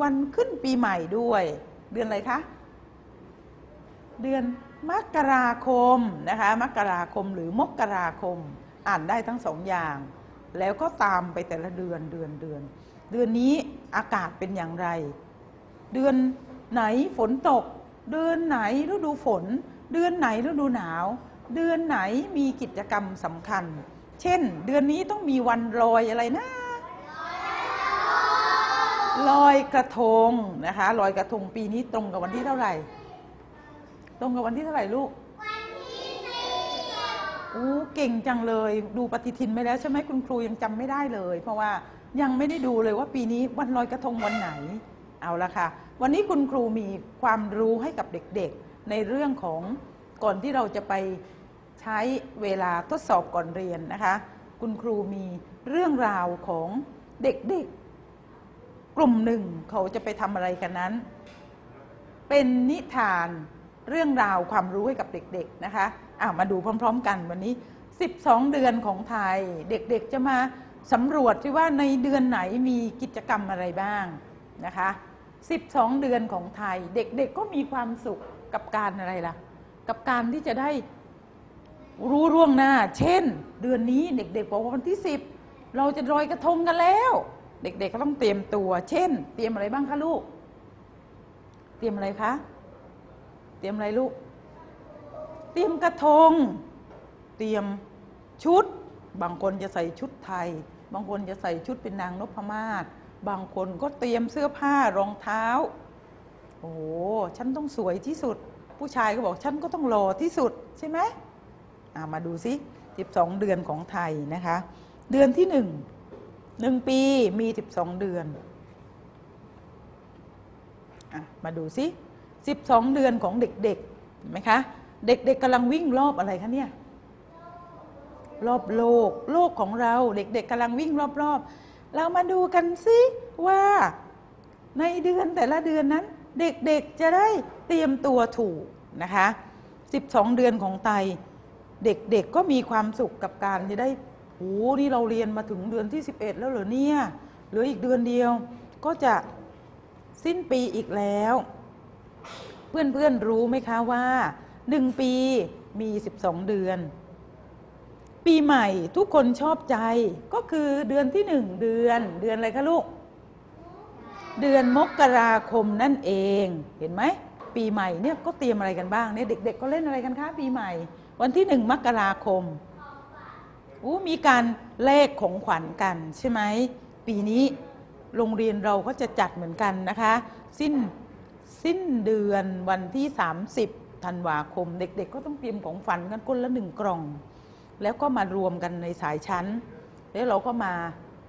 วันขึ้นปีใหม่ด้วย เดือนอะไรคะ เดือนมกราคมนะคะมกราคมหรือมกราคม อ่านได้ทั้งสองอย่าง แล้วก็ตามไปแต่ละเดือนเดือนเดือน เดือนนี้อากาศเป็นอย่างไร เดือนไหนฝนตก เดือนไหนฤดูฝน เดือนไหนฤดูหนาว เดือนไหนมีกิจกรรมสำคัญ เช่น เดือนนี้ต้องมีวันลอยอะไรนะ ลอยกระทงนะคะลอยกระทงปีนี้ตรงกับวันที่เท่าไหร่ ตรงกับวันที่เท่าไหร่ลูกอู้เก่งจังเลยดูปฏิทินไปแล้วใช่ไหมคุณครูยังจำไม่ได้เลย เพราะว่ายังไม่ได้ดูเลยว่าปีนี้วันลอยกระทงวันไหนเอาละค่ะ วันนี้คุณครูมีความรู้ให้กับเด็กๆ ในเรื่องของก่อนที่เราจะไปใช้เวลาทดสอบก่อนเรียนนะคะ คุณครูมีเรื่องราวของเด็กๆก ลุ่มหนึ่งเขาจะไปทำอะไรกันนั้น เป็นนิทานเรื่องราวความรู้ให้กับเด็กๆนะคะอ่ามาดูพร้อม ๆ กันวันนี้ 12 เดือนของไทย เด็กๆจะมาสำรวจที่ว่าในเดือนไหนมีกิจกรรมอะไรบ้างนะคะ 12 เดือนของไทย เด็กๆก็มีความสุขกับการอะไรล่ะ กับการที่จะได้รู้ร่วงหน้า เช่น เดือนนี้เด็กๆบอกว่าวันที่ 10 เราจะลอยกระทงกันแล้ว เด็กๆก็ต้องเตรียมตัว เช่น เตรียมอะไรบ้างคะลูก เตรียมอะไรคะ เตรียมอะไรลูก เตรียมกระทง เตรียมชุด บางคนจะใส่ชุดไทย บางคนจะใส่ชุดเป็นนางนพมาศ บางคนก็เตรียมเสื้อผ้ารองเท้า โอ้โห ฉันต้องสวยที่สุด ผู้ชายก็บอกฉันก็ต้องหล่อที่สุดใช่ไหมามาดูสิ12 เดือนของไทยนะคะ เดือนที่หนึ่ง หนึ่งปีมี12เดือนอมาดูสิ12เดือนของเด็กๆเห็นไหมคะ เด็กๆกำลังวิ่งรอบอะไรคะเนี่ย รอบโลก โลกของเราเด็กๆกำลังวิ่งรอบๆ เรามาดูกันสิว่าในเดือนแต่ละเดือนนั้น เด็กๆจะได้เตรียมตัวถูกนะคะ 12 เดือนของไต เด็กๆก็มีความสุขกับการจะได้ โอ้นี่เราเรียนมาถึงเดือนที่ 11 แล้วเหรอเนี่ย เหลืออีกเดือนเดียว ก็จะสิ้นปีอีกแล้ว เพื่อนๆรู้ไหมคะว่า 1 ปีมี 12 เดือน ปีใหม่ทุกคนชอบใจก็คือเดือนที่หนึ่งเดือน เดือนอะไรคะลูก เดือนมกราคมนั่นเอง เห็นไหม ปีใหม่เนี่ยก็เตรียมอะไรกันบ้างเนี่ยเด็ก ๆ ก็เล่นอะไรกันคะปีใหม่ วันที่หนึ่งมกราคม อู้มีการเลขของขวัญกันใช่ไหมปีนี้โรงเรียนเราก็จะจัดเหมือนกันนะคะ สิ้นสิ้นเดือนวันที่ 30ธันวาคม เด็กๆ ก็ต้องเตรียมของฝันกันคนละหนึ่งกล่อง แล้วก็มารวมกันในสายชั้น แล้วเราก็มา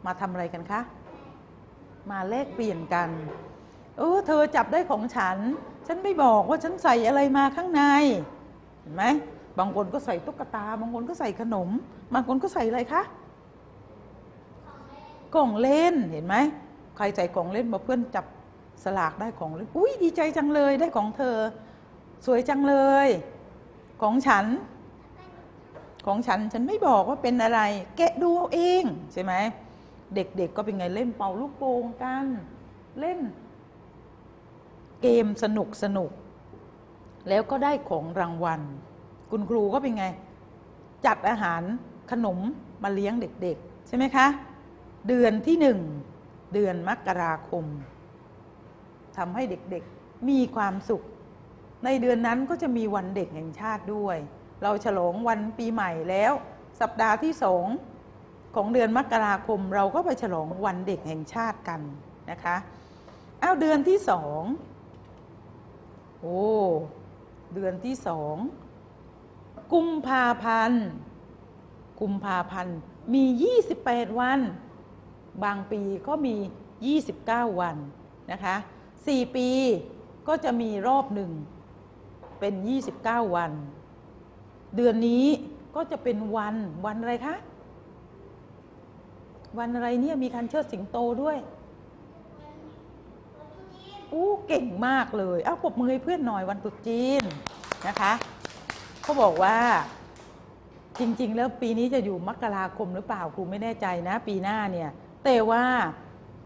มาทำอะไรกันคะมาแลกเปลี่ยนกันเออเธอจับได้ของฉัน ฉันไม่บอกว่าฉันใส่อะไรมาข้างในเห็นไหม บางคนก็ใส่ตุ๊กตา บางคนก็ใส่ขนม บางคนก็ใส่อะไรคะกล่องเล่นเห็นไหมใครใส่กล่องเล่นมาเพื่อนจับสลากได้ของเล่นอุ้ยดีใจจังเลยได้ของเธอ สวยจังเลย ของฉัน ของฉันฉันไม่บอกว่าเป็นอะไร แกะดูเอาเองใช่ไหมเด็กๆก็เป็นไงเล่นเป่าลูกโป่งกันเล่น เกมสนุกสนุก แล้วก็ได้ของรางวัล คุณครูก็เป็นไง จัดอาหารขนมมาเลี้ยงเด็กๆ ใช่ไหมคะ เดือนที่หนึ่งเดือนมกราคมทำให้เด็กๆมีความสุข ในเดือนนั้นก็จะมีวันเด็กแห่งชาติด้วย เราฉลองวันปีใหม่แล้ว สัปดาห์ที่สองของเดือนมกราคมเราก็ไปฉลองวันเด็กแห่งชาติกันนะคะอ้าวเดือนที่สองโอ้เดือนที่สอง กุมภาพันธ์ กุมภาพันธ์มี 28 วัน บางปีก็มี 29 วันนะคะ4ปีก็จะมีรอบหนึ่งเป็น 29 วัน เดือนนี้ก็จะเป็นวันวันอะไรคะ วันอะไรเนี่ยมีการเชิดสิงโตด้วยอู้เก่งมากเลย เอาปรบมือให้เพื่อนหน่อยวันตรุษจีนนะคะ เขาบอกว่าจริง ๆ แล้วปีนี้จะอยู่มกราคมหรือเปล่าครูไม่แน่ใจนะ ปีหน้าเนี่ยแต่ว่า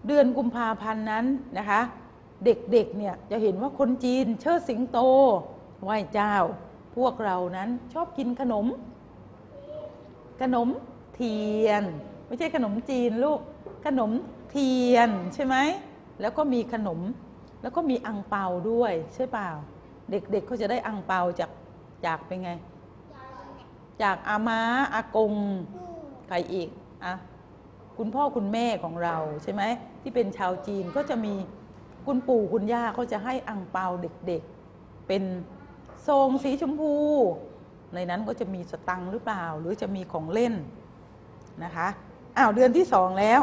เดือนกุมภาพันธ์นั้นนะคะ เด็กๆเนี่ยจะเห็นว่าคนจีน เชิดสิงโตไหว้เจ้า พวกเรานั้นชอบกินขนม ขนมเทียน ไม่ใช่ขนมจีนลูกขนมเทียนใช่ไหมแล้วก็มีขนมแล้วก็มีอังเปาด้วยใช่เปล่า เด็กๆเเขาจะได้อังเปาจาก จากเป็นไงจากอาม้าอากงใครอีกอะคุณพ่อคุณแม่ของเราใช่ไหมที่เป็นชาวจีนก็จะมีคุณปู่คุณย่าเขาจะให้อังเปาเด็กๆ เป็นทรงสีชมพู ในนั้นก็จะมีสตังค์หรือเปล่า หรือจะมีของเล่นนะคะอ้าวเดือนที่สองแล้ว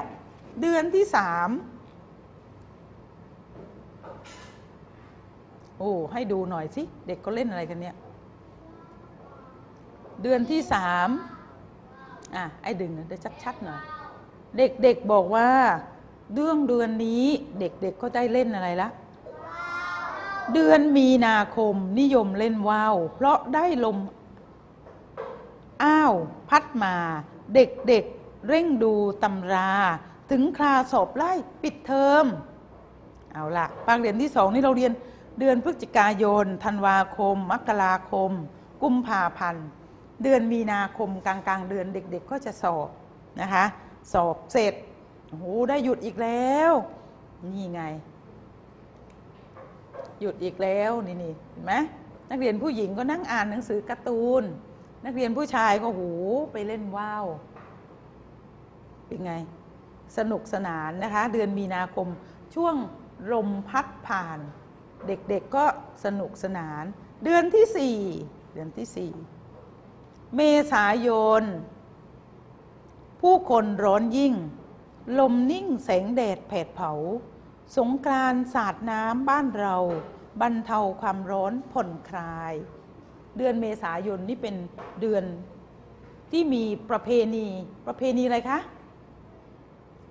เดือนที่สามโอ้ให้ดูหน่อยสิ เด็กก็เล่นอะไรกันเนี่ย เดือนที่สามอะไอ้ดึงได้ชัดๆหน่อย เด็กๆบอกว่าเรื่องเดือนนี้เด็กๆก็ได้เล่นอะไรละเดือนมีนาคมนิยมเล่นว่าวเพราะได้ลมอ้าว พัดมา เด็กๆเร่งดูตำรา ถึงคราสอบไล่ปิดเทอม เอาละภาคเรียนที่สองนี่เราเรียนเดือนพฤศจิกายนธันวาคม มกราคม กุมภาพันธ์ เดือนมีนาคมกลางกลางเดือนเด็ก ๆ ก็จะสอบนะคะสอบเสร็จโอ้โหได้หยุดอีกแล้ว นี่ไง หยุดอีกแล้วนี่นี่เห็นไหมนักเรียนผู้หญิงก็นั่งอ่านหนังสือการ์ตูน นักเรียนผู้ชายก็โหไปเล่นว่าวเป็นไง สนุกสนานนะคะ เดือนมีนาคมช่วงลมพัดผ่าน เด็กๆก็สนุกสนาน เดือนที่สี่เดือนที่สี่ เมษายน ผู้คนร้อนยิ่ง ลมนิ่งแสงแดดแผดเผา สงกรานต์สาดน้ำบ้านเราบรรเทาความร้อนผ่อนคลาย เดือนเมษายนนี่เป็นเดือนที่มีประเพณี ประเพณีอะไรคะ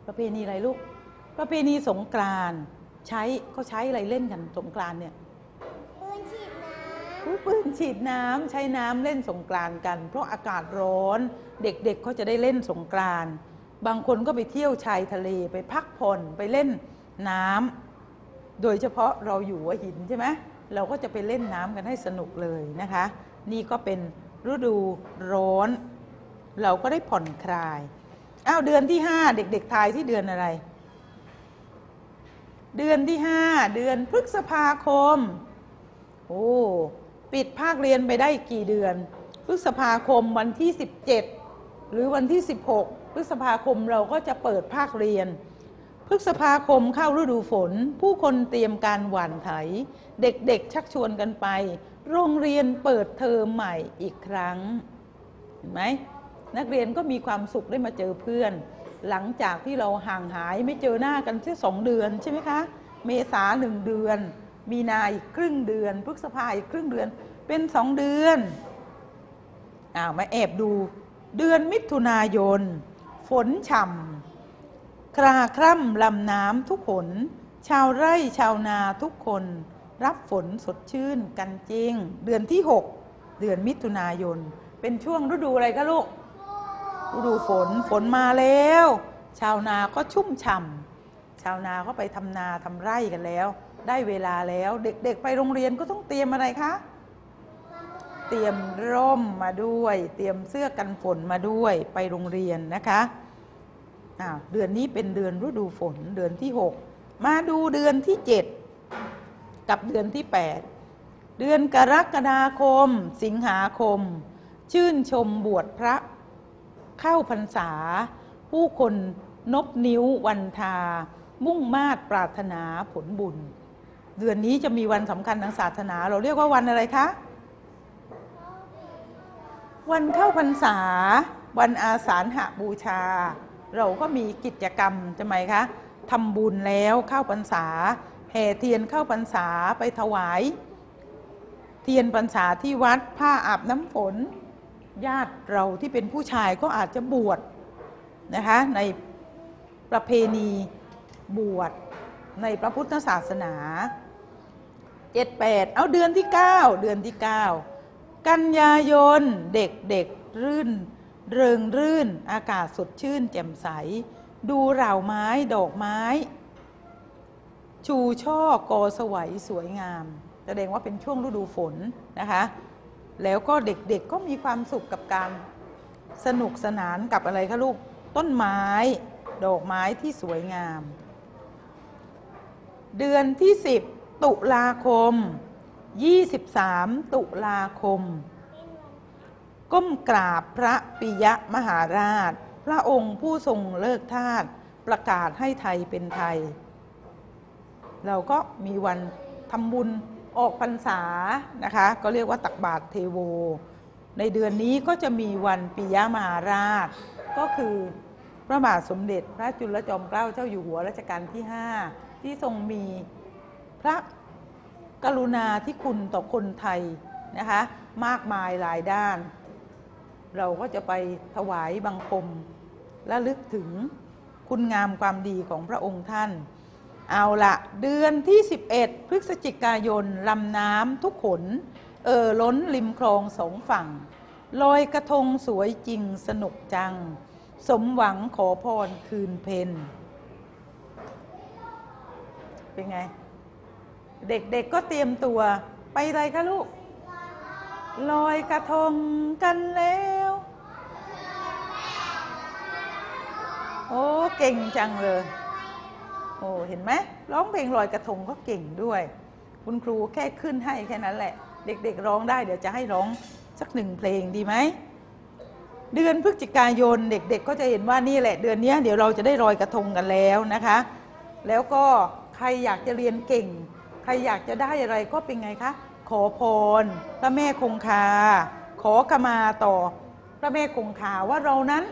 ประเพณีอะไรลูก ประเพณีสงกรานต์ใช้เขาใช้อะไรเล่นกันสงกรานต์เนี่ย ผู้ปืนฉีดน้ำใช้น้ำเล่นสงกรานต์กัน เพราะอากาศร้อน เด็กๆเเขาจะได้เล่นสงกรานต์บางคนก็ไปเที่ยวชายทะเลไปพักผ่อนไปเล่นน้ำโดยเฉพาะเราอยู่หัวหินใช่ไหมเราก็จะไปเล่นน้ำกันให้สนุกเลยนะคะ นี่ก็เป็นฤดูร้อน เราก็ได้ผ่อนคลายอ้าวเดือนที่ห้าเด็กๆทายที่เดือนอะไร เดือนที่ห้าเดือนพฤษภาคม โอ้ ปิดภาคเรียนไปได้กี่เดือน พฤษภาคมวันที่ 17 หรือวันที่ 16 พฤษภาคมเราก็จะเปิดภาคเรียน พฤษภาคมเข้าฤดูฝน ผู้คนเตรียมการหว่านไถ เด็กๆ ชักชวนกันไป โรงเรียนเปิดเทอมใหม่อีกครั้ง เห็นไหมนักเรียนก็มีความสุขได้มาเจอเพื่อน หลังจากที่เราห่างหายไม่เจอหน้ากันแค่สองเดือนใช่ไหมคะ เมษาหนึ่งเดือน มีนาอีกครึ่งเดือนพฤษภาอีกครึ่งเดือน เป็นสองเดือนอ้าวมาแอบดูเดือนมิถุนายน ฝนฉ่ำคราคร่ำลำน้ำทุกขน ชาวไร่ชาวนาทุกคน รับฝนสดชื่นกันจริง เดือนที่ 6 เดือนมิถุนายน เป็นช่วงฤดูอะไรคะลูกฤดูฝนฝนมาแล้ว ชาวนาก็ชุ่มฉ่ำชาวนาก็ไปทำนาทำไร่กันแล้ว ได้เวลาแล้วเด็กๆไปโรงเรียนก็ต้องเตรียมอะไรคะ เตรียมร่มมาด้วย เตรียมเสื้อกันฝนมาด้วยไปโรงเรียนนะคะอ้าวเดือนนี้เป็นเดือนฤดูฝนเดือนที่ 6 มาดูเดือนที่ 7 กับเดือนที่ 8 เดือนกรกฎาคม สิงหาคม ชื่นชมบวชพระเข้าพรรษา ผู้คนนบนิ้ววันทา มุ่งมาตรปรารถนาผลบุญ เดือนนี้จะมีวันสำคัญทางศาสนา เราเรียกว่าวันอะไรคะ วันเข้าพรรษา วันอาสาฬหบูชา เราก็มีกิจกรรมใช่ไหมคะทำบุญแล้วเข้าพรรษาแห่เทียนเข้าพรรษาไปถวาย เทียนพรรษาที่วัดผ้าอาบน้ำฝน ญาติเราที่เป็นผู้ชายก็อาจจะบวชนะคะในประเพณีบวชในพระพุทธศาสนา เจ็ดแปดเอาเดือนที่เก้าเดือนที่เก้ากันยายนเด็กเด็กรื่น เริงรื่น อากาศสดชื่น แจ่มใส ดูเหล่าไม้ดอกไม้ ชูช่อกอสวัยสวยงาม แสดงว่าเป็นช่วงฤดูฝนนะคะ แล้วก็เด็กๆก็มีความสุขกับการสนุกสนานกับอะไรคะลูก ต้นไม้ ดอกไม้ที่สวยงาม เดือนที่ 10 ตุลาคม 23 ตุลาคม ก้มกราบพระปิยมหาราช พระองค์ผู้ทรงเลิกทาสประกาศให้ไทยเป็นไทย เราก็มีวันทำบุญออกพรรษานะคะ ก็เรียกว่าตักบาตรเทโว ในเดือนนี้ก็จะมีวันปิยมหาราช ก็คือพระบาทสมเด็จพระจุลจอมเกล้าเจ้าอยู่หัวรัชกาลที่ 5 ที่ทรงมี พระกรุณาที่คุณต่อคนไทยนะคะมากมายหลายด้าน เราก็จะไปถวายบังคมและลึกถึงคุณงามความดีของพระองค์ท่าน เอาละเดือนที่ 11 พฤศจิกายนลำน้ำทุกขน เอ่อล้นริมคลองสองฝั่งลอยกระทงสวยจริงสนุกจัง สมหวังขอพรคืนเพนเป็นไง เด็กๆก็เตรียมตัวไปอะไรคะลูก ลอยกระทงกันแล้ว โอ้เก่งจังเลย โอ้เห็นไหมร้องเพลงลอยกระทงก็เก่งด้วย คุณครูแค่ขึ้นให้แค่นั้นแหละ เด็กๆร้องได้เดี๋ยวจะให้ร้องสักหนึ่งเพลงดีไหมเดือนพฤศจิกายนเด็กๆ ก็จะเห็นว่านี่แหละ เดือนนี้เดี๋ยวเราจะได้ลอยกระทงกันแล้วนะคะ แล้วก็ใครอยากจะเรียนเก่ง รอยากจะได้อะไรก็เป็นไงคะ ขอพร พระแม่คงคา ขอขมาต่อ พระแม่คงคาว่าเรานั้น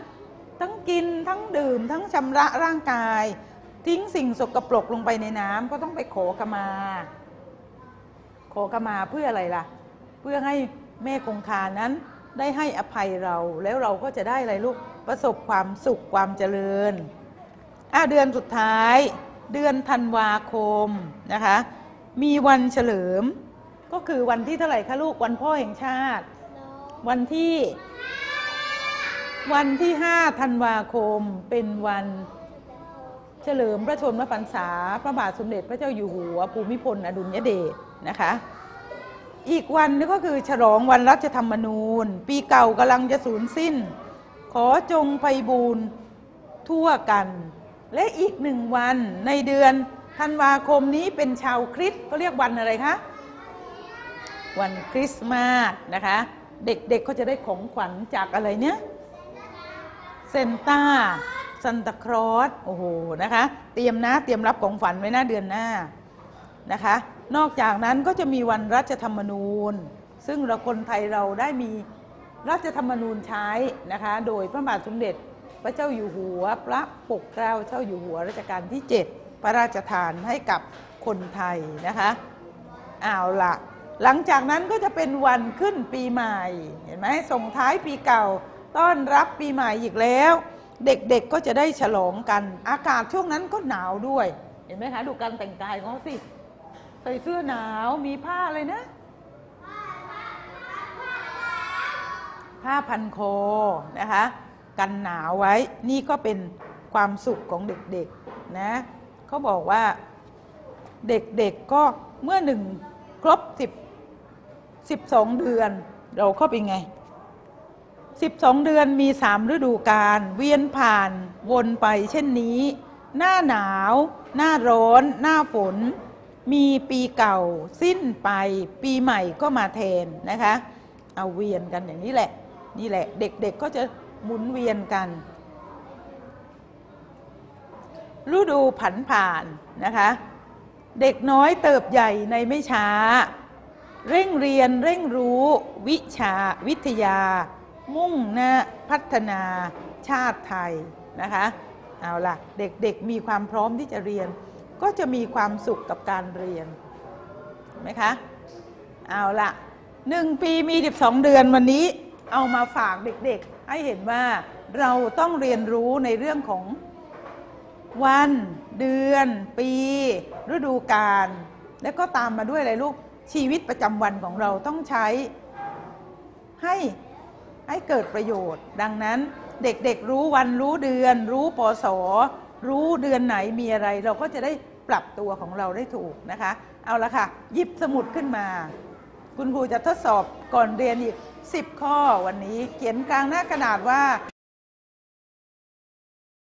ทั้งกินทั้งดื่มทั้งชำระร่างกาย ทิ้งสิ่งสกปรกลงไปในน้ำก็ต้องไปขอขมา ขอขมาเพื่ออะไรล่ะ เพื่อให้แม่คงคานั้นได้ให้อภัยเราแล้วเราก็จะได้อะไรลูกประสบความสุขความเจริญอะเดือนสุดท้าย เดือนธันวาคมนะคะ มีวันเฉลิม ก็คือวันที่เท่าไหร่คะลูกวันพ่อแห่งชาติ วันที่ วันที่5ธันวาคมเป็นวันเฉลิมพระชนมพรรษา พระบาทสมเด็จพระเจ้าอยู่หัว ภูมิพลอดุลยเดชนะคะ อีกวันนึงก็คือฉลองวันรัชธรรมนูญ ปีเก่ากำลังจะสูญสิ้น ขอจงไพบูรทั่วกัน และอีกหนึ่งวันในเดือน ธันวาคมนี้เป็นชาวคริสต์ก็เรียกวันอะไรคะ วันคริสต์มาสนะคะ เด็กๆก็จะได้ของขวัญจากอะไรเนี่ยเซนต้าซันตาครอสโอ้โหนะคะ เตรียมนะเตรียมรับของฝันไว้นะเดือนหน้านะคะ นอกจากนั้นก็จะมีวันรัชธรรมนูญ ซึ่งเราคนไทยเราได้มีรัชธรรมนูญใช้นะคะ โดยพระบาทสมเด็จพระเจ้าอยู่หัว พระปกเกล้าเจ้าอยู่หัวรัชกาลที่ 7 พระราชทานให้กับคนไทยนะคะเอาละหลังจากนั้นก็จะเป็นวันขึ้นปีใหม่ เห็นไหมส่งท้ายปีเก่าต้อนรับปีใหม่อีกแล้ว เด็กๆก็จะได้ฉลองกัน อากาศช่วงนั้นก็หนาวด้วย เห็นไหมคะดูการแต่งกายของเขาสิใส่เสื้อหนาวมีผ้าอะไรนะผ้าพันคอนะคะ กันหนาวไว้นี่ก็เป็นความสุขของเด็กๆนะ เขาบอกว่าเด็กๆก็เมื่อหนึ่งครบสิบสิบสองเดือน เราเข้าไปไง12เดือนมีสามฤดูกาลเวียนผ่านวนไปเช่นนี้ หน้าหนาว หน้าร้อน หน้าฝน มีปีเก่าสิ้นไป ปีใหม่ก็มาแทนนะคะ เอาเวียนกันอย่างนี้แหละ นี่แหละ เด็กๆก็จะหมุนเวียนกัน ฤดูผันผ่านนะคะ เด็กน้อยเติบใหญ่ในไม่ช้า เร่งเรียนเร่งรู้วิชาวิทยา มุ่งหน้าพัฒนาชาติไทยนะคะเอาล่ะเด็กๆมีความพร้อมที่จะเรียน ก็จะมีความสุขกับการเรียนไหมคะเอาล่ะหนึ่งปีมี 12 เดือนวันนี้เอามาฝากเด็กๆ ให้เห็นว่าเราต้องเรียนรู้ในเรื่องของ วัน เดือน ปี ฤดูกาลแล้วก็ตามมาด้วยอะไรลูกชีวิตประจำวันของเราต้องใช้ให้ให้เกิดประโยชน์ ดังนั้นเด็กๆรู้วันรู้เดือน รู้ปศรู้เดือนไหนมีอะไร เราก็จะได้ปรับตัวของเราได้ถูกนะคะ เอาละค่ะหยิบสมุดขึ้นมา คุณครูจะทดสอบก่อนเรียนอีก 10 ข้อวันนี้เขียนกลางหน้ากระดาษว่า